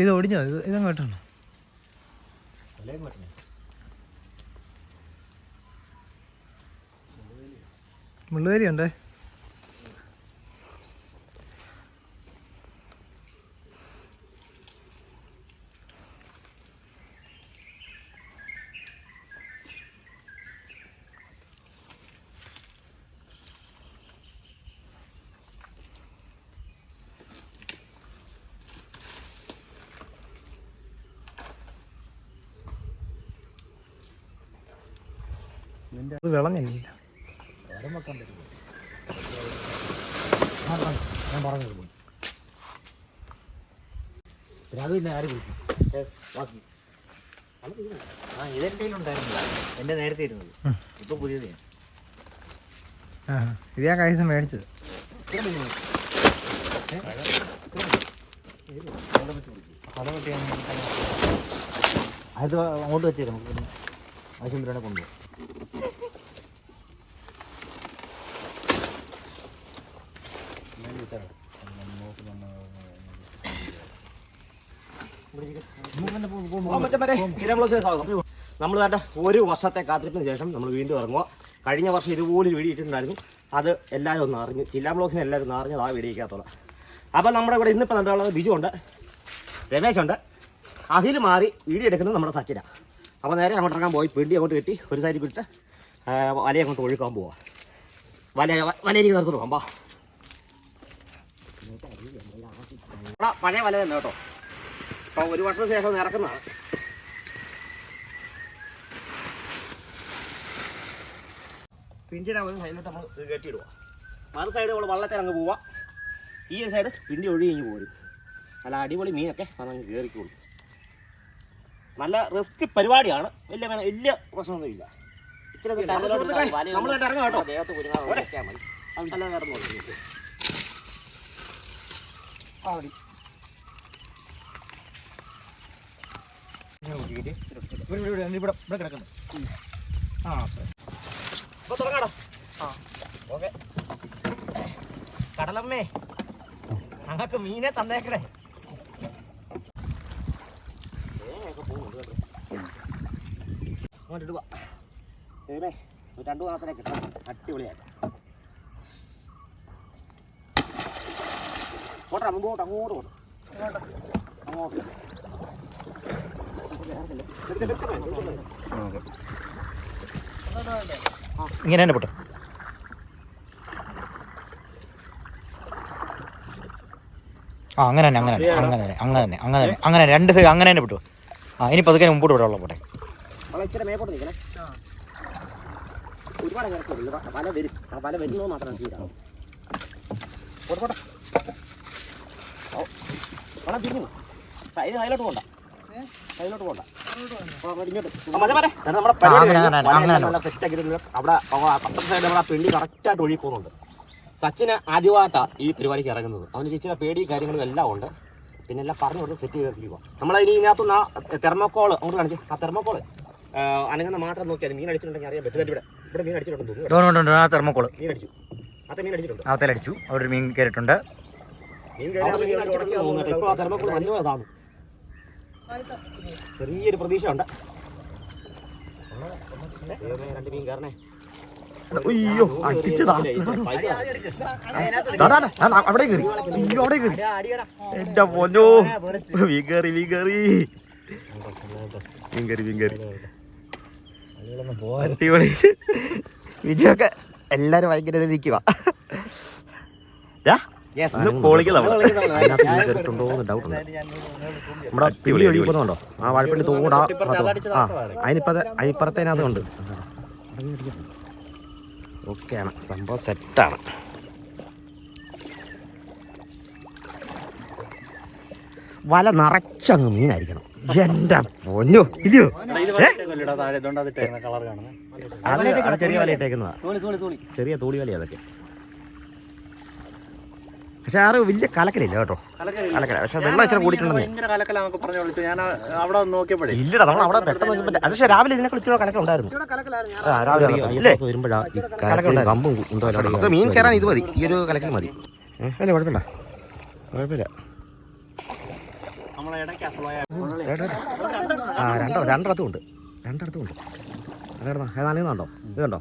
ഇല്ല ഇത് ഒടിഞ്ഞോ ഇത് ഇതങ്ങോട്ടാണ്? മുള്ളുവേലി വിളഞ്ഞില്ല ഞാൻ പറഞ്ഞു അത് പിന്നെ ആര് കുടിക്കും ബാക്കി ആ ഇതെന്റെ ഉണ്ടായിരുന്നില്ല എന്റെ നേരത്തെ ഇരുന്നത് ഇപ്പൊ പുതിയത് ഞാൻ ആ ഇത് ഞാൻ കഴിഞ്ഞ മേടിച്ചത് അത് അങ്ങോട്ട് നമുക്ക് ആവശ്യം കൊണ്ടുപോകും. നമ്മൾ വേണ്ട ഒരു വർഷത്തെ കാത്തിരിപ്പിന് ശേഷം നമ്മൾ വീണ്ടും ഇറങ്ങുക. കഴിഞ്ഞ വർഷം ഇതുപോലെ വീഡിയോ ഇട്ടിട്ടുണ്ടായിരുന്നു. അത് എല്ലാവരും ഒന്ന് അറിഞ്ഞു ചില്ലാ ബ്ലോക്സിന് എല്ലാവരും ഒന്ന് അറിഞ്ഞത് ആ വീഡിയോക്കകത്തുള്ള അപ്പോൾ നമ്മുടെ ഇവിടെ ഇന്നിപ്പോൾ കണ്ടുള്ളത് ബിജു ഉണ്ട് രമേശുണ്ട് അഖിൽ മാറി വീഡിയോ എടുക്കുന്നത് നമ്മുടെ സച്ചിന. അപ്പോൾ നേരെ അങ്ങോട്ട് ഇറങ്ങാൻ പോയി. പിണ്ടി അങ്ങോട്ട് കെട്ടി ഒരു സൈഡിൽ വിട്ട് വലയെ അങ്ങോട്ട് ഒഴുക്കാൻ പോവാം. വല വലയിലേക്ക് നിർത്തുന്നു പോകാം എടാ, പഴയ വല തന്നെ കേട്ടോ. അപ്പോൾ ഒരു വർഷത്തിന് ശേഷം ഇറക്കുന്നതാണ്. പിണ്ടിയുടെ ഒരു സൈഡിലോട്ട് നമ്മൾ കെട്ടിയിടുക മറു സൈഡ് നമ്മൾ വള്ളത്തിൽ അങ്ങ് പോവുക ഈ ഒരു സൈഡ് പിണ്ടി ഒഴുകി കഴിഞ്ഞ് പോരും. നല്ല അടിപൊളി മീനൊക്കെ അതങ്ങ് കയറിക്കോളും നല്ല റിസ്ക് പരിപാടിയാണ്. വലിയ വലിയ പ്രശ്നമൊന്നുമില്ല ഇച്ചിരി നമ്മൾ ഇറങ്ങാം കേട്ടോ. ദേഹത്ത് കുരുങ്ങാതെ മതി. അല്ലാതെ വേറെ ആ മതി ഇവിടെ ഇവിടെ ഇവിടെ ആ അപ്പൊ. തുടങ്ങാടാ? ആ ഓക്കെ. കടലമ്മേ ഞങ്ങൾക്ക് മീനെ തന്നേക്കണേ. അങ്ങോട്ട് ഇടുക ഏമേ രണ്ടു മാസത്തിനെ കിട്ടണം അടിപൊളിയായിട്ട്. പോട്ടെ മുമ്പോട്ട് അങ്ങോട്ട് പോട്ടെ. അങ്ങോട്ട്. ഇങ്ങനെ തന്നെ പൊട്ടും. ആ അങ്ങനെ തന്നെ അങ്ങനെ തന്നെ അങ്ങനെ തന്നെ അങ്ങനെ തന്നെ അങ്ങനെ തന്നെ അങ്ങനെ രണ്ട് സൈഡ് അങ്ങനെ തന്നെ വിട്ടു ആ ഇനി പതുക്കെ മുമ്പോട്ട് വിടാനുള്ള പോട്ടെ. ഒരുപാട് പല വരും. ആ പല വരുന്നത് മാത്രമാണ് തീരാവും പോട്ടെ പോട്ടെ. തിരിഞ്ഞു. സൈഡ് സൈഡിലോട്ട് പോണ്ട. സെറ്റ് ആക്കിയിട്ടുണ്ട് അവിടെ സൈഡ് നമ്മുടെ പെണ്ണി കറക്റ്റായിട്ട് ഒഴുകി പോകുന്നുണ്ട്. സച്ചിന് ആദ്യമായിട്ടാണ് ഈ പരിപാടിക്ക് ഇറങ്ങുന്നത്. അവന് ഇച്ചിരി പേടി കാര്യങ്ങളും എല്ലാം ഉണ്ട്. പിന്നെ എല്ലാം പറഞ്ഞു കൊടുത്ത് സെറ്റ് ചെയ്തിരിക്കുക നമ്മളതിന് ഇതിനകത്തുനിന്ന് ആ തെർമോക്കോൾ അങ്ങോട്ട് കാണിച്ച്. ആ തെർമോക്കോൾ അനങ്ങുന്ന മാത്രം നോക്കിയാൽ മീൻ അടിച്ചിട്ടുണ്ടെങ്കിൽ അറിയാൻ പറ്റും ഇവിടെ. ഇവിടെ മീൻ അടിച്ചിട്ടുണ്ടെന്ന് ആ തെർമോക്കോൾ മീൻ അടിച്ചു. അത്ര മീൻ അടിച്ചിട്ടുണ്ട്. ആ തലടിച്ചു അവിടെ ഒരു മീൻ കയറിയിട്ടുണ്ട്. മീൻ കയറി ഇപ്പോൾ ആ തെർമോക്കോൾ നല്ല ഇതാണ് ചെറിയൊരു പ്രതീക്ഷ ഉണ്ട് രണ്ട് മീൻ കാരണേ അയ്യോ അടിച്ചതാ അവിടെ കയറി. അയ്യോ അവിടെ കയറി. എന്റെ പൊന്നോ. മീൻ കയറി മീൻ കയറി മീൻ കയറി മീൻ കയറി അടിപൊളി. വിജയൊക്കെ എല്ലാരും ഭയങ്കര ഇരിക്കുക നമ്മുടെ പിള്ളി ആ വാഴപ്പള്ളി തോടാ ആ അതിനിപ്പത് അതിപ്പുറത്തേനകത്ത് ഉണ്ട്. ഓക്കെയാണ്. സംഭവം സെറ്റാണ്. വല നിറച്ചങ്ങ് മീനായിരിക്കണം. എന്റെ പൊന്നു. ഇല്ലയോ ചെറിയ വല ഇട്ടേക്കുന്നതാ. ചെറിയ തൂളി വല അതൊക്കെ. പക്ഷെ ആറ് വലിയ കലക്കലില്ല കേട്ടോ. കലക്കല പക്ഷെ വെള്ളം ഇച്ചിരി കൂടിയിട്ടുണ്ടെന്ന്. ഞാൻ അവിടെ നോക്കിയപ്പോഴേ. ഇല്ലടാ നമ്മൾ അവിടെ പെട്ടെന്ന് നോക്കിയപ്പോ അത് പക്ഷെ രാവിലെ ഇതിനെ കുളിച്ചോ കലക്ക ഉണ്ടായിരുന്നു. ആ രാവിലെ വരുമ്പോഴാണ് ഇല്ലേ? നമുക്ക് മീൻ കയറാൻ ഇത് മതി. ഈ ഒരു കലക്കൽ മതി. അല്ല കുഴപ്പമില്ല. കുഴപ്പമില്ല. നമ്മളെ ഇടയ്ക്ക് അസലായ ആ രണ്ടോ രണ്ടിടത്തും ഉണ്ട്. രണ്ടിടത്തും ഉണ്ട്. അതെടുന്നോ ഏതാണെന്നുണ്ടോ ഇത് കണ്ടോ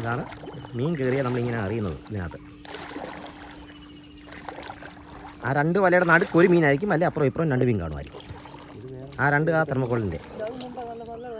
ഇതാണ് മീൻ കയറിയാൽ നമ്മളിങ്ങനെ അറിയുന്നത് ഇതിനകത്ത്. ആ രണ്ട് വലയുടെ നടുക്ക് ഒരു മീനായിരിക്കും അല്ലെ? അപ്പുറം ഇപ്പുറം രണ്ട് മീൻ കാണുമായിരിക്കും. ആ രണ്ട് ആ തെർമക്കോളിന്റെ വെള്ളം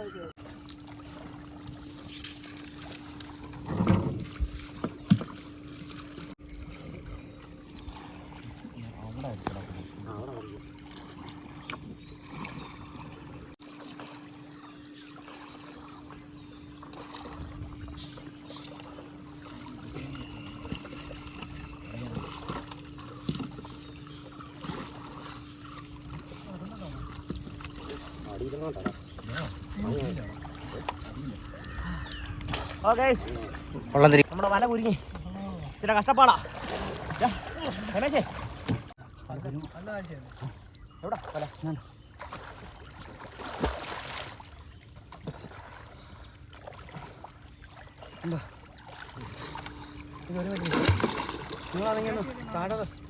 തിരി നമ്മുടെ വല കുരുങ്ങി. ചില കഷ്ടപ്പാടാ. രമേശേ. എവിടാ? വല. കുഴിയാണോ കമ്പേല ഒരെണ്ണം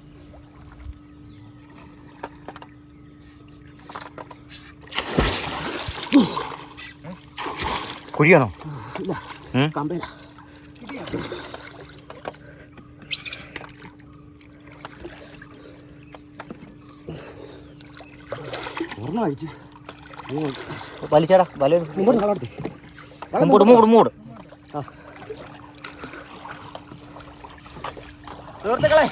അടിച്ചു വലിച്ചേടാ വല മൂട് മൂട് മൂട് സുഹൃത്തുക്കളെ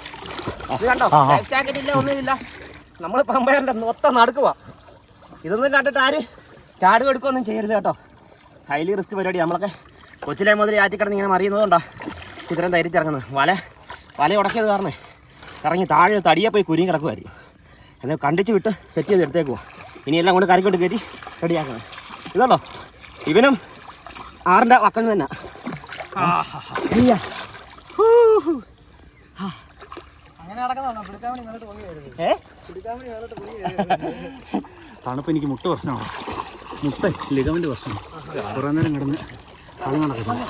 കണ്ടോ? ജാക്കറ്റ് ഇല്ല ഒന്നുമില്ല നമ്മൾ പമ്പയറിന്റെ മൊത്തം നടക്കുക ഇതൊന്നും കണ്ടിട്ട് ആര് ചാടും എടുക്കുകയൊന്നും ചെയ്യരുത് കേട്ടോ. ഹൈലി റിസ്ക് പരിപാടി. നമ്മളൊക്കെ കൊച്ചിലെ മുതൽ ആറ്റിക്കിടന്ന് ഇങ്ങനെ മറിയുന്നതുകൊണ്ടാ ഇത്രയും ധൈര്യത്തിറങ്ങുന്നത് വല വല ഉടക്കിയത് കാരണം ഇറങ്ങി താഴെ തടിയെ പോയി കുരുങ്ങി കിടക്കുമായിരിക്കും എന്നാൽ കണ്ടിച്ച് വിട്ട് സെറ്റ് ചെയ്ത് എടുത്തേക്കുവാ. ഇനി എല്ലാം കൊണ്ട് കറിക്കൊണ്ട് കയറ്റി റെഡിയാക്കണം. ഇതുണ്ടോ? ഇവനും ആറിന്റെ വക്കം തന്നെ. തണുപ്പ് എനിക്ക് മുട്ട പ്രശ്നമാണ് മുട്ട ലിഗമിന്റെ പ്രശ്നം കുറെ നേരം കിടന്ന് കളി നടക്കുന്നു.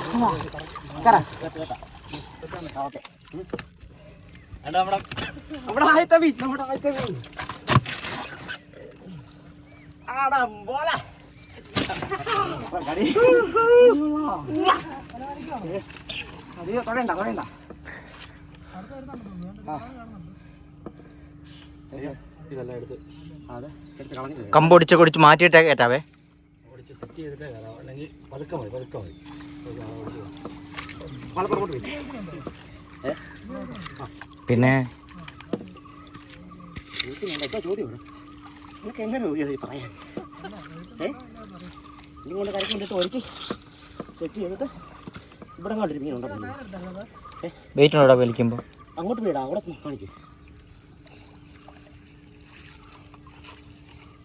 കമ്പൊടിച്ച് കൊടിച്ച് മാറ്റിയിട്ടേ ഓടിച്ച് സെറ്റ് ചെയ്തിട്ടേ കയറാം. അല്ലെങ്കിൽ പതുക്കെ മതി പതുക്കെ മതി. പിന്നെ? ചോദ്യം നിനക്ക് എങ്ങനെ ചോദ്യം ഇത് പറയാൻ? ഏ? ഇനി കൊണ്ട് കരക്ക് കൊണ്ടിട്ട് ഒരുക്കി സെറ്റ് ചെയ്തിട്ട് ഇവിടെ കണ്ടൊരു വെയിറ്റ് ഉണ്ടോ? വലിക്കുമ്പോൾ അങ്ങോട്ട് വീടാ അവിടെ കാണിക്കും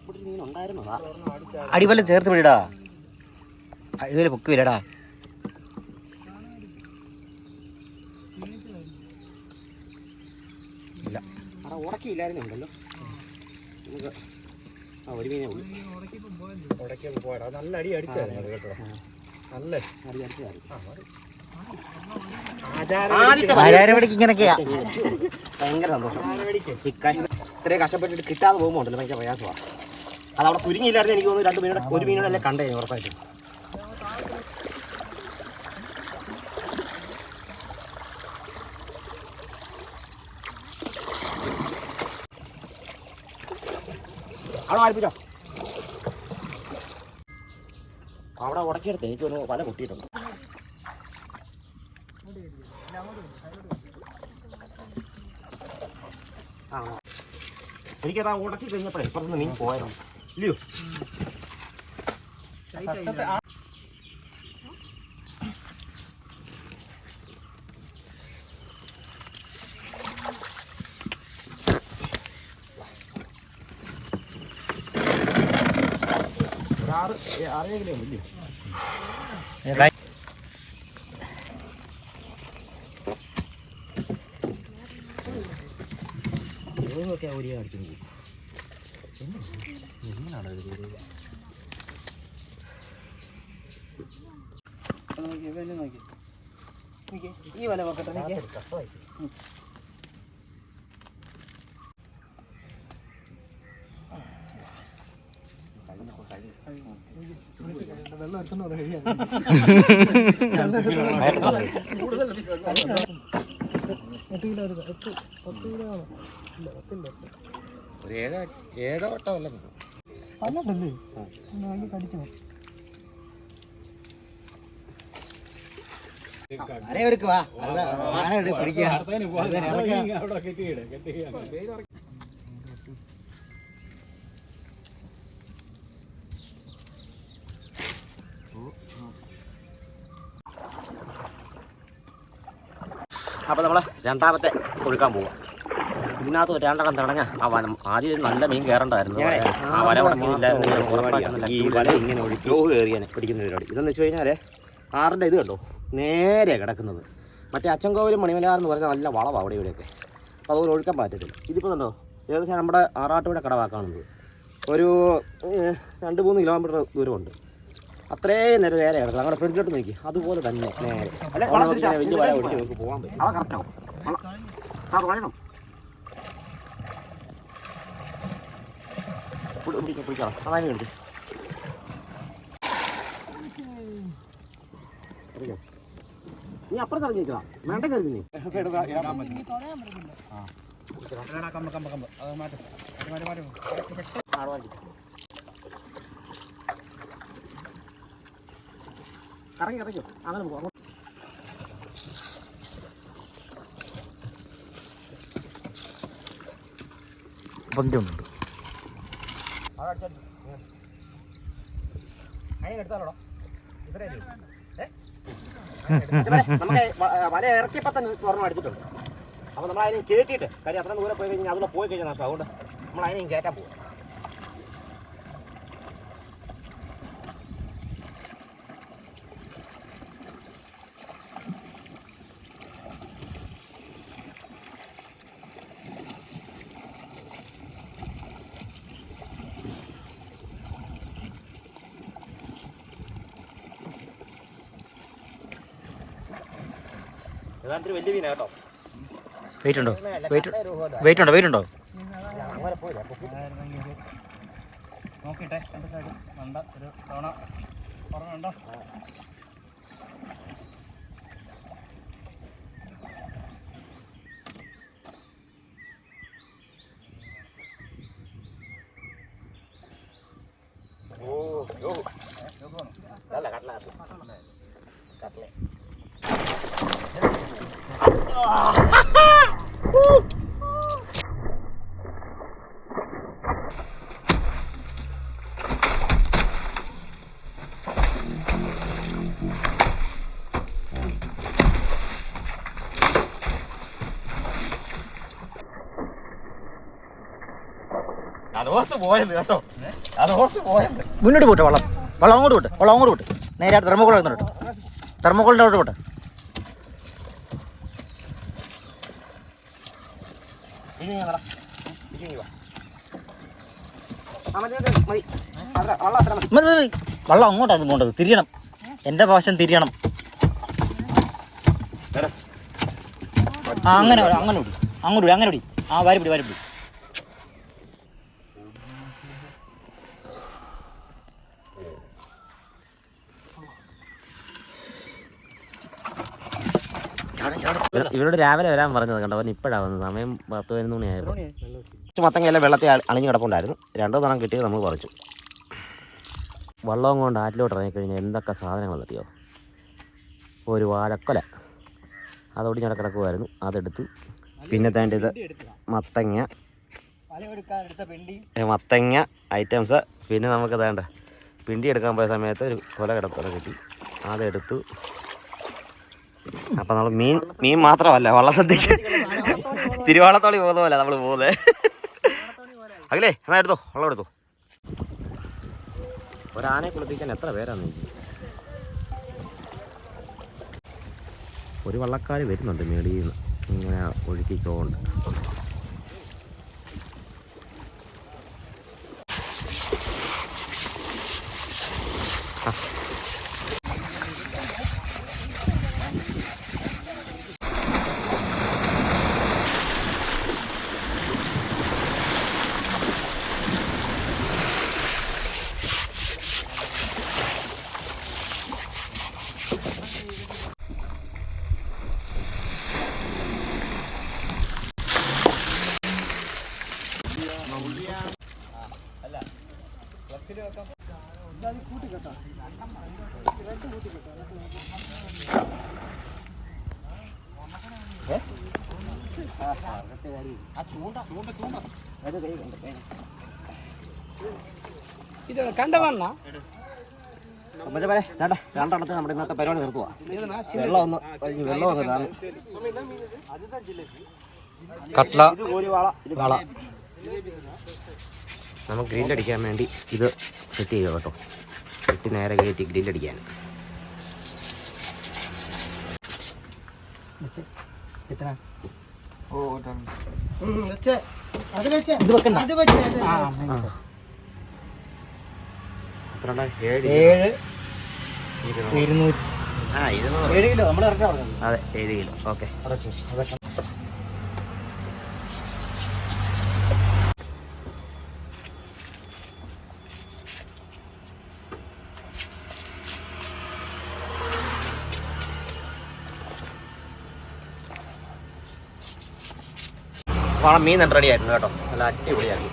ഇവിടെ ഒരു മീൻ ഉണ്ടായിരുന്നതാ അടിവല്ല ചേർത്ത് വിടാ അടിവല പൊക്കി വിലടാ ഇല്ല. ഉടക്കിയില്ലായിരുന്നുണ്ടല്ലോ നമുക്ക് ആ ഒരു മീനേ ഉള്ളൂ. പോയടാ. നല്ല അടി അടിച്ചായിരുന്നു കേട്ടോ. നല്ല ഭയങ്കര സന്തോഷം. ഇത്രയും കഷ്ടപ്പെട്ടിട്ട് കിട്ടാതെ പോകുമ്പോണ്ടല്ലോ ഭയങ്കര പ്രയാസമാണ് അത് അവിടെ കുരുങ്ങിയില്ലായിരുന്നു എനിക്ക് തോന്നുന്നു. രണ്ട് മീനോടെ ഒരു മീനോടെ അല്ലേ കണ്ടേ ഉറപ്പായിട്ടും. അവിടെ ഉടക്കിയെടുത്ത് എനിക്ക് ഒന്ന് പല പൊട്ടിയിട്ടുണ്ട്. എനിക്കതാ ഉടക്കി കഴിഞ്ഞപ്പോഴേ ഇപ്പുറത്തുനിന്ന് മീൻ લ્યો Right. ഓരോ ക്യാവരി അടിച്ചു ഈ വല നോക്കട്ടെ നീക്ക്. ഒരു ഏഴോ ഏഴോ വട്ടം അല്ല കടിച്ചു. സാധനം പിടിക്കുക. അപ്പോൾ നമ്മൾ രണ്ടാമത്തെ കൊടുക്കാൻ പോവാ. ഇതിനകത്ത് രണ്ടെണ്ണം തടഞ്ഞ ആ വനം ആദ്യം നല്ല മീൻ കയറണ്ടായിരുന്നു. ആ വല ഉടക്കിയില്ലായിരുന്നു ഈ വല ഇങ്ങനെ ഒഴിക്കോ. കയറിയാണ് പിടിക്കുന്ന പരിപാടി. ഇതെന്ന് വെച്ച് കഴിഞ്ഞാൽ ആറിന്റെ ഇത് കണ്ടോ? നേരെ കിടക്കുന്നത്. മറ്റേ അച്ചൻകോവിലും മണിമലയാർ എന്ന് പറഞ്ഞാൽ നല്ല വളവാണ് അവിടെ ഇവിടെയൊക്കെ. അപ്പോൾ അതുപോലെ ഒഴുക്കാൻ പറ്റത്തില്ല. ഇതിപ്പോൾ കണ്ടോ? ഏകദേശം നമ്മുടെ ആറാട്ടുപുഴ കടവാക്കാണത് ഒരു രണ്ട് മൂന്ന് കിലോമീറ്റർ ദൂരമുണ്ട്. അത്രയും നേരം നേരെ കിടക്കുന്നത് നമ്മുടെ ഫ്രണ്ടിലോട്ട് നോക്കി. അതുപോലെ തന്നെ നേരെ. വലിയ വല നമുക്ക് പോകാൻ പറ്റും. പിടിക്കാം പിടിക്കാം അതാണ് എടുത്ത് നീ അപ്പുറത്ത് ഇറങ്ങിക്കണം വേണ്ട കരുതി നീ കമ്പ് കമ്പ് കമ്പ് അത് മാറ്റും മാറ്റി നമുക്ക് വല ഇറക്കിയപ്പോ തന്നെ തുറന്നു അടിച്ചിട്ടുണ്ട്. അപ്പൊ നമ്മൾ അതിനെ കയറ്റിയിട്ട് കാര്യം അത്ര ദൂരെ പോയി കഴിഞ്ഞാൽ അതിലൂടെ പോയി കഴിഞ്ഞാൽ അതുകൊണ്ട് നമ്മൾ അതിനെയും കയറ്റാൻ പോകും യഥാർത്ഥത്തിൽ വലിയ മീനാ കേട്ടോ. വെയിറ്റ് ഉണ്ടോ വെയിറ്റ് വെയിറ്റ് ഉണ്ടോ വെയിറ്റ് ഉണ്ടോ. നോക്കിട്ടെ എന്റെ സൈഡ് ഒരു തവണ. പറഞ്ഞുണ്ടോ ഓ യോ. അല്ല കട്ടല കട്ടല. മുന്നോട്ട് പോട്ടെ വള്ളം. വള്ളം അങ്ങോട്ട് പോട്ടെ. വള്ളം അങ്ങോട്ട് പോട്ടെ. നേരെ തെർമോക്കോൾ എടുത്തോട്ട് തെർമോക്കോളിന്റെ അവിടെ പോട്ടെ ഇനി ഞങ്ങളാ ഇനി വാ ആ മതി മതി വള്ളം അങ്ങോട്ടാണ് പോകേണ്ടത് തിരിയണം. എന്റെ ഭാഷം തിരിയണം. ആ അങ്ങനെ അങ്ങനെ വിടി അങ്ങോട്ട് വിടി അങ്ങനെ വിടി ആ വാരി പിടി വാരി പിടി ഇവരോട് രാവിലെ വരാൻ പറഞ്ഞത് കണ്ടോ? അവൻ ഇപ്പോഴാണ് വന്നത്. സമയം പത്ത് പതിനൊന്ന് മണിയായിരുന്നു കുറച്ച് മത്തങ്ങയെല്ലാം വെള്ളത്തിൽ അണിഞ്ഞു കിടപ്പുണ്ടായിരുന്നു. രണ്ടോ തവണ കിട്ടിയത് നമ്മൾ പറിച്ചു. വള്ളവും കൊണ്ട് ആറ്റിലോട്ട് ഇറങ്ങിക്കഴിഞ്ഞാൽ എന്തൊക്കെ സാധനങ്ങൾ എത്തിയോ ഒരു വാഴക്കൊല. അതോടി ഞാൻ കിടക്കുമായിരുന്നു അതെടുത്തു. പിന്നെ തേണ്ടത് മത്തങ്ങ. ഏ, മത്തങ്ങ ഐറ്റംസ്. പിന്നെ നമുക്ക് വേണ്ട പിണ്ടി എടുക്കാൻ പോയ സമയത്ത് ഒരു കൊല കിടപ്പുറ കിട്ടി. അതെടുത്തു. അപ്പൊ നമ്മൾ മീൻ മീൻ മാത്രമല്ല വള്ളസദ്യക്ക് തിരുവാളത്തോളി പോകുന്ന പോലെ നമ്മൾ പോകുന്നത് അഖിലേ എന്നാ എടുത്തോ? വള്ളം എടുത്തു? ഒരാനെ കുളിപ്പിക്കാൻ എത്ര പേരാണ് ഒരു വള്ളക്കാർ വരുന്നുണ്ട് മേളിയിൽ നിന്ന് ഇങ്ങനെ ഒഴുക്കിക്കോണ്ട്. ആ. ചൂണ്ട ചൂണ്ട ചൂണ്ട. അത് കൈ കൊണ്ട് കൈ അപ്പൊ പോലെ ചേട്ടാ രണ്ടെണ്ണത്തിന് നമ്മുടെ ഇന്നത്തെ പരിപാടി നിർത്തുക വെള്ളം ഒന്ന് കഴിഞ്ഞ് വെള്ളം ഒന്ന് താന്ന്. കട്ട്ല ഇത് വള. നമുക്ക് ഗ്രില്ലടിക്കാൻ വേണ്ടി ഇത് സെറ്റ് ചെയ്യുക കേട്ടോ. സെറ്റ് നേരെ കയറ്റി ഗ്രില്ലടിക്കാൻ ഏഴ് ഇരുന്നൂറ്. ആ ഇരുന്നൂറ്. ഏഴ് കിലോ. നമ്മൾ ഇറക്കാൻ അതെ ഏഴ് കിലോ. ഓക്കെ. വളം മീൻ റെഡി ആയിരുന്നു കേട്ടോ. നല്ല അടിപൊളിയാക്കി.